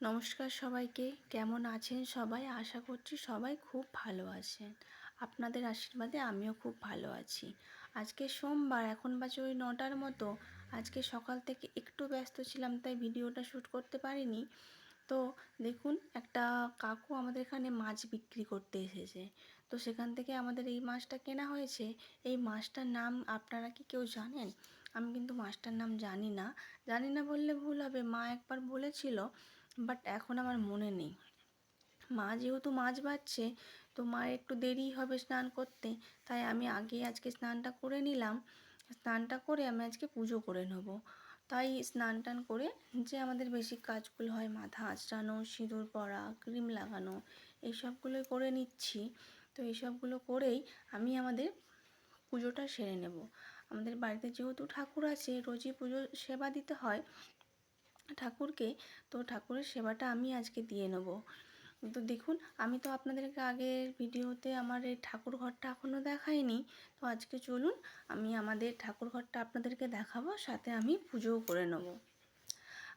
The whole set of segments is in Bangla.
নমস্কার সবাইকে। কেমন আছেন সবাই? আশা করছি সবাই খুব ভালো আছেন। আপনাদের আশীর্বাদে আমিও খুব ভালো আছি। আজকে সোমবার, এখন বাজে ওই নটার মতো। আজকে সকাল থেকে একটু ব্যস্ত ছিলাম, তাই ভিডিওটা শ্যুট করতে পারিনি। তো দেখুন, একটা কাকু আমাদের এখানে মাছ বিক্রি করতে এসেছে। তো সেখান থেকে আমাদের এই মাছটা কেনা হয়েছে। এই মাছটার নাম আপনারা কি কেউ জানেন? আমি কিন্তু মাছটার নাম জানি না। জানি না বললে ভুল হবে। মা একবার বলেছিল বাট এখন আমার মনে নেই। মা যেহেতু মাছ বাচ্ছে তো মায়ের একটু দেরি হবে স্নান করতে। তাই আমি আগে আজকে স্নানটা করে নিলাম। স্নানটা করে আমি আজকে পুজো করে নেব। তাই স্নান টান করে যে আমাদের বেশি কাজগুলো হয়, মাথা আঁচড়ানো, সিঁদুর পরা, ক্রিম লাগানো এইসবগুলোই করে নিচ্ছি। তো এইসবগুলো করেই আমি আমাদের পুজোটা সেরে নেব। আমাদের বাড়িতে যেহেতু ঠাকুর আছে, রোজই পুজো সেবা দিতে হয় ঠাকুরকে, তো ঠাকুরের সেবাটা আমি আজকে দিয়ে নেব। তো দেখুন, আমি তো আপনাদেরকে আগের ভিডিওতে আমার এই ঠাকুর ঘরটা এখনও দেখাইনি। তো আজকে চলুন, আমি আমাদের ঠাকুর ঘরটা আপনাদেরকে দেখাবো, সাথে আমি পুজোও করে নেব।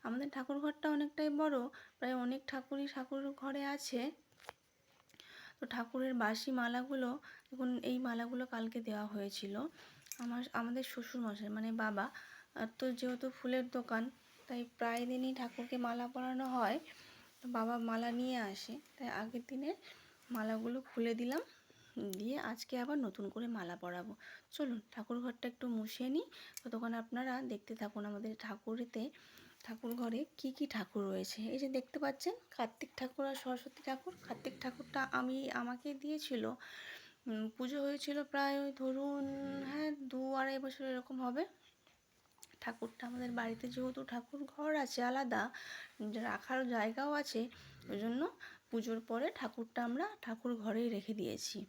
আমাদের ঠাকুর ঘরটা অনেকটাই বড়, প্রায় অনেক ঠাকুরই ঠাকুর ঘরে আছে। তো ঠাকুরের বাসি মালাগুলো, দেখুন, এই মালাগুলো কালকে দেওয়া হয়েছিল। আমার, আমাদের শ্বশুরমশাই মানে বাবা তো যেহেতু ফুলের দোকান তাই প্রায় দিনই ঠাকুরকে মালা পরানো হয়। তো বাবা মালা নিয়ে আসে। তাই আগের দিনের মালাগুলো খুলে দিলাম। দিয়ে আজকে আবার নতুন করে মালা পরাবো। চলুন ঠাকুর ঘরটা একটু মুছিয়ে নিই। ততক্ষণ আপনারা দেখতে থাকুন আমাদের ঠাকুরেতে, ঠাকুর ঘরে কি কি ঠাকুর রয়েছে। এই যে দেখতে পাচ্ছেন, কার্তিক ঠাকুর আর সরস্বতী ঠাকুর। কার্তিক ঠাকুরটা আমি, আমাকে দিয়েছিল। পুজো হয়েছিল প্রায় ওই ধরুন হ্যাঁ দু আড়াই বছর এরকম হবে। ঠাকুরটা আমাদের বাড়িতে যেহেতু ঠাকুর ঘর আছে আলাদা, রাখার জায়গাও আছে ওই জন্য পুজোর পরে ঠাকুরটা আমরা ঠাকুর ঘরেই রেখে দিয়েছি।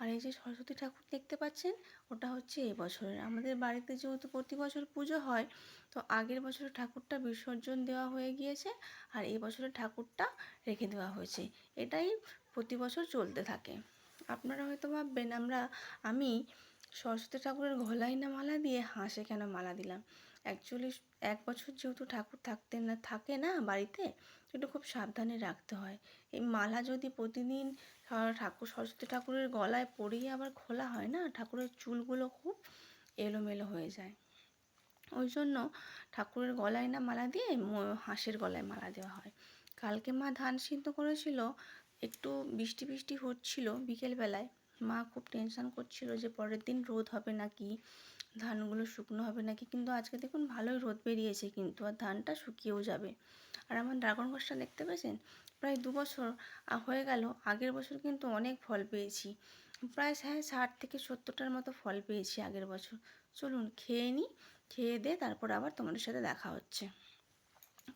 আর এই যে সরস্বতী ঠাকুর দেখতে পাচ্ছেন, ওটা হচ্ছে এই বছরের। আমাদের বাড়িতে যেহেতু প্রতি বছর পুজো হয়, তো আগের বছরের ঠাকুরটা বিসর্জন দেওয়া হয়ে গিয়েছে, আর এই বছরের ঠাকুরটা রেখে দেওয়া হয়েছে। এটাই প্রতি বছর চলতে থাকে। আপনারা হয়তো ভাববেন, আমরা, আমি সরস্বতী ঠাকুরের গলায় না মালা দিয়ে হাঁসে কেন মালা দিলাম? অ্যাকচুয়ালি এক বছর যেহেতু ঠাকুর থাকতে না, থাকে না বাড়িতে একটু খুব সাবধানে রাখতে হয়। এই মালা যদি প্রতিদিন ঠাকুর, সরস্বতী ঠাকুরের গলায় পরিয়ে আবার খোলা হয় না, ঠাকুরের চুলগুলো খুব এলোমেলো হয়ে যায়। ওই জন্য ঠাকুরের গলায় না মালা দিয়ে হাঁসের গলায় মালা দেওয়া হয়। কালকে মা ধান সিদ্ধ করেছিল, একটু বৃষ্টি বৃষ্টি হচ্ছিল বিকেলবেলায়। মা খুব টেনশান করছিল যে পরের দিন রোদ হবে নাকি? ধানগুলো শুকনো হবে নাকি? কিন্তু আজকে দেখুন ভালোই রোদ বেরিয়েছে কিন্তু, আর ধানটা শুকিয়েও যাবে। আর আমার ড্রাগন গাছটা দেখতে পেয়েছেন? প্রায় দু বছর হয়ে গেল, আগের বছর কিন্তু অনেক ফল পেয়েছি। প্রায় হ্যাঁ ষাট থেকে সত্তরটার মতো ফল পেয়েছি আগের বছর। চলুন খেয়ে নিই খেয়ে দিয়ে তারপর আবার তোমাদের সাথে দেখা হচ্ছে।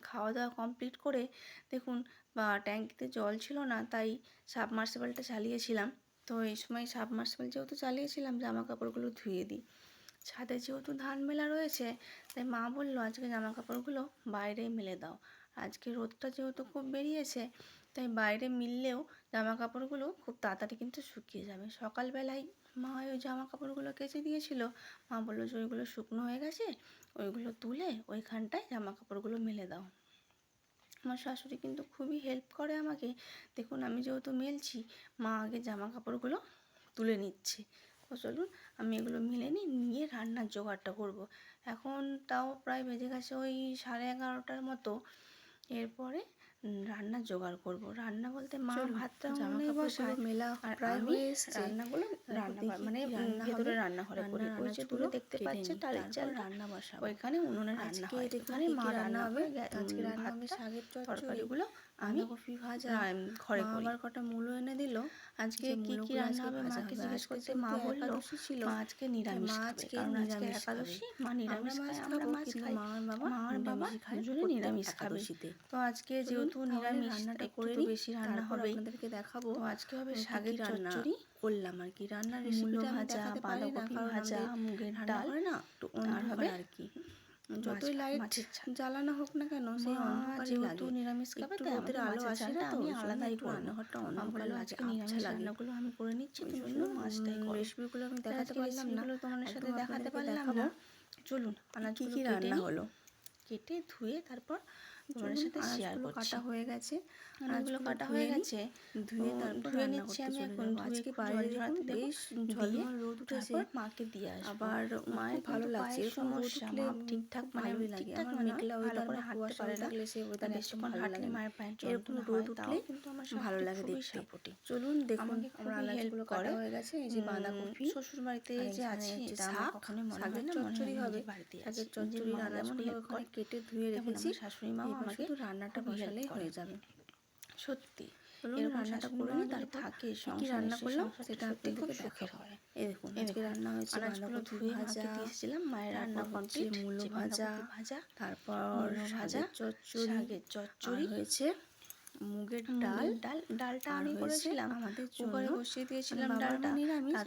খাওয়া দাওয়া কমপ্লিট করে দেখুন, বা ট্যাঙ্কিতে জল ছিল না, তাই সাবমার্সিবলটা চালিয়েছিলাম। তো এই সময় সাবমার্সিবল যেহেতু চালিয়েছিলাম জামা কাপড়গুলো ধুয়ে দিই। ছাদে যেহেতু ধান মেলা রয়েছে, তাই মা বলল, আজকে জামা কাপড়গুলো বাইরেই মেলে দাও। আজকে রোদটা যেহেতু খুব বেরিয়েছে, তাই বাইরে মিললেও জামা কাপড়গুলো খুব তাড়াতাড়ি কিন্তু শুকিয়ে যাবে। সকালবেলায় মা ওই জামা কাপড়গুলো কেচে দিয়েছিল। মা বলল, যে ওইগুলো শুকনো হয়ে গেছে, ওইগুলো তুলে ওইখানটায় জামা কাপড়গুলো মেলে দাও। আমার শাশুড়ি কিন্তু খুবই হেল্প করে আমাকে। দেখুন, আমি যেহেতু মেলছি, মা আগে জামা কাপড়গুলো তুলে নিচ্ছে। তো চলুন, আমি এগুলো মিলে নিই, নিয়ে রান্নার জোগাড়টা করব। এখন তাও প্রায় বেজে গেছে ওই সাড়ে এগারোটার মতো। এরপরে রান্নার জোগাড় করব। রান্না বলতে মা ভাতটা উনুনেই বসায় মেলা প্রায় হয়ে এসছে রান্নাগুলো রান্না মানে ভেতরে রান্নাঘরে করি ওই যে দূরে দেখতে পাচ্ছেন টালির চাল। রান্না বসা ওইখানে উনুনে রান্না হয়। এখানে মা রান্না হবে? আজকে রান্না হবে শাকের তরকারিগুলো আমি কফি ভাজা। ঘরে আবার কটা মূলো এনে দিল। আজকে কি কি রান্না হবে? মাকে জিজ্ঞেস করতে মা বলল ছিল। আজকে নিরামিষ মা আজকে আজকে একাদশী মা নিরামিষ খায় আমরা মাছ খাই। মা আর বাবা মা আর বাবা দুজনে নিরামিষ খাবে। তো আজকে যেহেতু নিরামিষ রান্নাটা করে বেশি রান্না হবে। আপনাদেরকে দেখাবো। তো আজকে হবে শাকের চচ্চড়ি করলাম আর কি। রান্নার রেসিপিটা ভাজা বাঁধাকপি ভাজা মুগের ডাল না একটু হবে আর কি। যতই লাইট জ্বালানো হোক না কেন সেই যেহেতু নিরামিষ খাবে তাই ওদের আলো আসে না আমি আলাদাই রান্নাঘরটা অন্য করলে আজকে নিরামিষ রান্নাগুলো আমি করে নিচ্ছি ওই জন্য মাছটাই রেসিপিগুলো আমি দেখাতে পারলাম না। তোমাদের সাথে দেখাতে পারলাম না। চলুন আনাজ কি কি রান্না হলো? কেটে ধুয়ে তারপর তোমাদের সাথে শেয়ার করছি। কাটা হয়ে গেছে। আনাজগুলো কাটা হয়ে গেছে ধুয়ে ধুয়ে নিচ্ছি আমি এখন আজকে বাইরে ঝরাতে বেশ রোদ উঠেছে মাকে দিয়ে আসব। আবার মায়ের ভালো লাগছে এরকম সমস্যা মা ঠিকঠাক মানে লাগে আমার মেঘলা ভালো ওয়েদার করে হাঁটতে পারে না থাকলে সে ওয়েদার একদম বেশিক্ষণ হাঁটলে। মায়ের পায়ের এরকম রোদ উঠলে কিন্তু আমার ভালো লাগে দেখতে। চলুন দেখুন আমার আনাজগুলো কাটা হয়ে গেছে এই যে বাঁধাকপি। শ্বশুর বাড়িতে যে আছে শাক, মনে শাকের না চচ্চড়ি হবে। শাকের চচ্চড়ি মা করে, কেটে ধুয়ে রেখেছি শাশুড়ি মাও শুধু রান্নাটা বসালেই হয়ে যাবে। সত্যি। রান্নাটা করে নিই যদি থাকে কি রান্না করলাম সেটা সত্যি খুব সুখের হয়। এই দেখুন আজকে রান্না হয়েছে আনাজগুলো ধুয়ে ভাজা দিয়েছিলাম মায়ের রান্না হচ্ছে কমপ্লিট মূলো ভাজা, ভাজা তারপর ভাজা, চচ্চড়ি শাকের চচ্চড়ি হয়েছে মুগের ডাল ডাল। ডাল। ডালটা আমি করেছিলাম। আমাদের কুকারে বসিয়ে দিয়েছিলাম ডালটা। তাড়াতাড়ি রান্না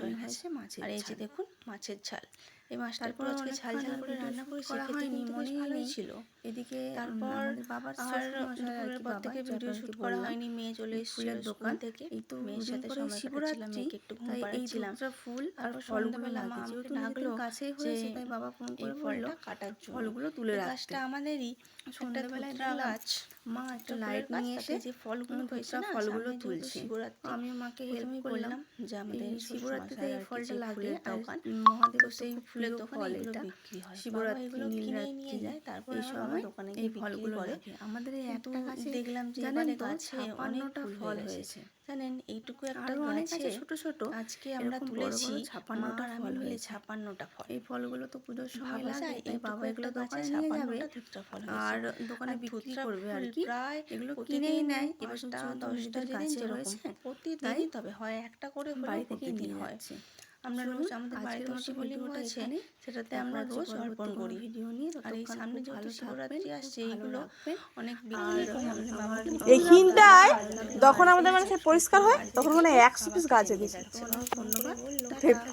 হয়ে গেছে। মাছের আর এই যে দেখুন মাছের ঝাল। এই মাছটা তারপর আজকে ঝাল ঝাল করে রান্না করেছি করা খেতে হয়নি কিন্তু বেশ ভালোই ছিল। এদিকে তারপর বাবার আর দুপুরের পর থেকে ভিডিও শুট করা হয়নি মেয়ে চলে ফুলের দোকান থেকে। এই তো মেয়ের সাথে পরে সময় কাটাচ্ছিলাম মেয়েকে একটু ঘুম পাড়াচ্ছিলাম। ফুল আর ফলগুলো লাগে যেহেতু ডাকলো কাছেই হয়েছে তাই বাবা ফোন করে বলল কাটার জন্য। ফলগুলো তুলে রাখতে। গাছটা আমাদেরই সন্ধ্যাবেলায় গাছ মা একটা লাইট নিয়ে এসে যে ফলগুলো হয়েছে ফলগুলো তুলছে। শিবরাত্রি আমি মাকে হেল্প করলাম যে আমাদের শিবরাত্রিতে এই ফলটা লাগে আর দোকান মহাদেব সেই ফুলের দোকানে এটা। বিক্রি হয়। শিবরাত্রি এগুলো কিনেই নিয়ে নীলরাত্রি যায় তারপর এই সময় দোকানে এই গিয়ে ফলগুলো লাগে। আমাদের এই একটা গাছে দেখলাম যে জানেন গাছে অনেক ছাপ্পান্নটা ফুল হয়েছে। জানেন এইটুকু একটা গাছে আছে ছোট ছোট আজকে আমরা তুলেছি। আমি ফল মিলে হয়েছে। ছাপ্পান্নটা ফল। এই ফলগুলো তো পুজোর সময় লাগে তাই বাবা এগুলো দোকানে নিয়ে যাবে। আর দোকানে বিক্রি করবে আর কি। প্রায় এগুলো কিনেই নেয় এবার দশটা গাছে রয়েছে। প্রতিদিনই তবে হয় একটা করে বাড়ি থেকে নিয়ে হয়। আমরা রোজ আমাদের বাড়িতে মতো ভিডিওটা আছে সেটাতে আমরা রোজ অর্পণ করি। ভিডিও নিয়ে আর এই সামনে যেহেতু ভালো শিবরাত্রি আসছে এইগুলো অনেক কিন্তু এইখানটায় যখন আমাদের মানে সে পরিষ্কার হয় তখন মানে একশো পিস গাছ এগিয়েছে ধন্যবাদ।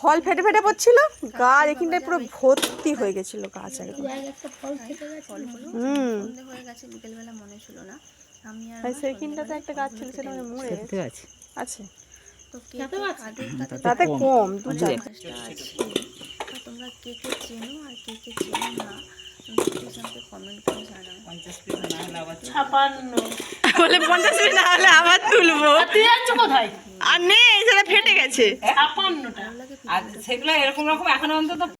ফল ফেটে ফেটে পড়ছিল গাছ এখানটায় পুরো ভর্তি হয়ে গেছিল গাছ একদম ফলগুলো হুম। হয়ে গেছে বিকেলবেলা মনে ছিল না। আমি আর মা একটা গাছ ছিল সেটা মানে মরে আছে। আছে। তাতে কম দু আছে তা তোমরা কে কে চেনো আর কে কে চেনো না? বলে পঞ্চাশ মিনিট না হলে আবার তুলবো। আর নেই সেটা ফেটে গেছে। সেগুলো এরকম রকম এখন অন্তত